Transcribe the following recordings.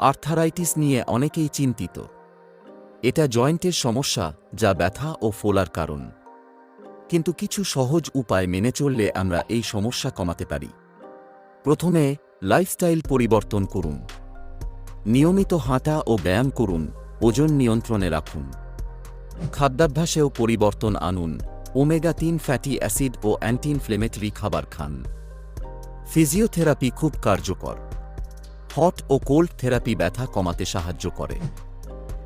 Arthritis নিয়ে অনেকেই চিন্তিত। এটা জয়েন্টের সমস্যা, যা ব্যথা ও ফোলার কারণ। কিন্তু কিছু সহজ উপায় মেনে চললে আমরা এই সমস্যা কমাতে পারি। প্রথমে, লাইফস্টাইল পরিবর্তন করুন। নিয়মিত হাঁটা ও ব্যায়াম করুন, ওজন নিয়ন্ত্রণে রাখুন। খাদ্যাভ্যাসেও পরিবর্তন আনুন, ওমেগা তিন ফ্যাটি অ্যাসিড ও অ্যান্টি ইনফ্লেমেটরি খাবার খান। ফিজিওথেরাপি খুব কার্যকর। হট ও কোল্ড থেরাপি ব্যথা কমাতে সাহায্য করে।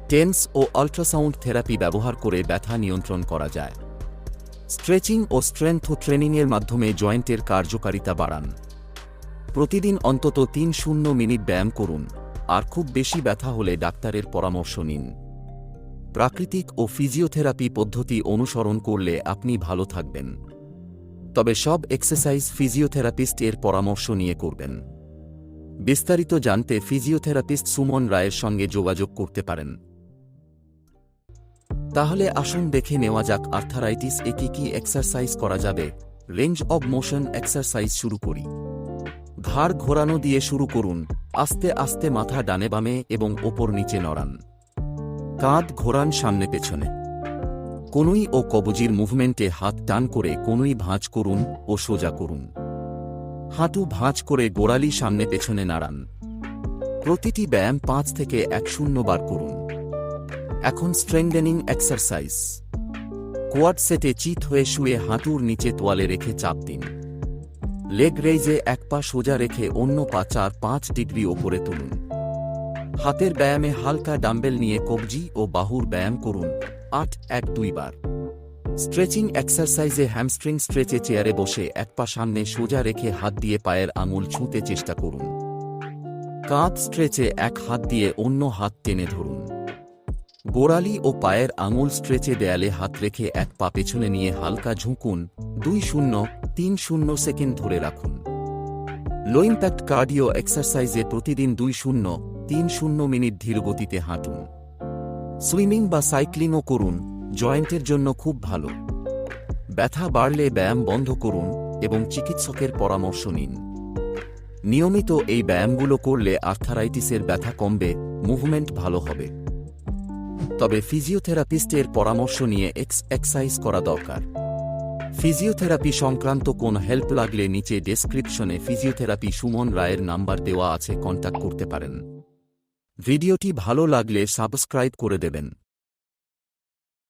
টেন্স ও আল্ট্রাসাউন্ড থেরাপি ব্যবহার করে ব্যথা নিয়ন্ত্রণ করা যায়। স্ট্রেচিং ও স্ট্রেংথ ট্রেনিংয়ের মাধ্যমে জয়েন্টের কার্যকারিতা বাড়ান। প্রতিদিন অন্তত তিন শূন্য মিনিট ব্যায়াম করুন, আর খুব বেশি ব্যথা হলে ডাক্তারের পরামর্শ নিন। প্রাকৃতিক ও ফিজিওথেরাপি পদ্ধতি অনুসরণ করলে আপনি ভালো থাকবেন। তবে সব এক্সারসাইজ ফিজিওথেরাপিস্ট এর পরামর্শ নিয়ে করবেন। বিস্তারিত জানতে ফিজিওথেরাপিস্ট সুমন রায়ের সঙ্গে যোগাযোগ করতে পারেন। তাহলে আসুন দেখে নেওয়া যাক আর্থারাইটিস এ কী কী এক্সারসাইজ করা যাবে। রেঞ্জ অব মোশন এক্সারসাইজ শুরু করি। ঘাড় ঘোরানো দিয়ে শুরু করুন। আস্তে আস্তে মাথা ডানে বামে এবং ওপর নিচে নড়ান। কাঁধ ঘোরান সামনে পেছনে। কনুই ও কবজির মুভমেন্টে হাত টান করে কনুই ভাঁজ করুন ও সোজা করুন। হাঁটু ভাঁজ করে গোড়ালি সামনে পেছনে নাড়ান। প্রতিটি ব্যায়াম পাঁচ থেকে এক শূন্য বার করুন। এখন স্ট্রেংদেনিং এক্সারসাইজ কোয়াড সেটে চিত হয়ে শুয়ে হাঁটুর নিচে তোয়ালে রেখে চাপ দিন। লেগ রেইজে এক পা সোজা রেখে অন্য পা চার পাঁচ ডিগ্রি ওপরে তুলুন। হাতের ব্যায়ামে হালকা ডাম্বেল নিয়ে কবজি ও বাহুর ব্যায়াম করুন আট এক দুই বার। স্ট্রেচিং এক্সারসাইজে হ্যামস্ট্রিং স্ট্রেচে চেয়ারে বসে এক পা সামনে সোজা রেখে হাত দিয়ে পায়ের আঙুল ছুঁতে চেষ্টা করুন। কাঁধ স্ট্রেচে এক হাত দিয়ে অন্য হাত টেনে ধরুন। গোড়ালি ও পায়ের আঙুল স্ট্রেচে দেয়ালে হাত রেখে এক পা পেছনে নিয়ে হালকা ঝুঁকুন, দুই শূন্য, তিন শূন্য সেকেন্ড ধরে রাখুন। লো ইম্প্যাক্ট কার্ডিও এক্সারসাইজে প্রতিদিন দুই শূন্য, তিন শূন্য মিনিট ধীরগতিতে হাঁটুন। সুইমিং বা সাইক্লিংও করুন জয়েন্টের জন্য খুব ভালো। ব্যথা বাড়লে ব্যায়াম বন্ধ করুন এবং চিকিৎসকের পরামর্শ নিন। নিয়মিত এই ব্যায়ামগুলো করলে আর্থারাইটিসের ব্যথা কমবে, মুভমেন্ট ভালো হবে। তবে ফিজিওথেরাপিস্টের পরামর্শ নিয়ে এক্স এক্সাইজ করা দরকার। ফিজিওথেরাপি সংক্রান্ত কোন হেল্প লাগলে নিচে ডেসক্রিপশনে ফিজিওথেরাপি সুমন রায়ের নাম্বার দেওয়া আছে কন্ট্যাক্ট করতে পারেন। ভিডিওটি ভালো লাগলে সাবস্ক্রাইব করে দেবেন।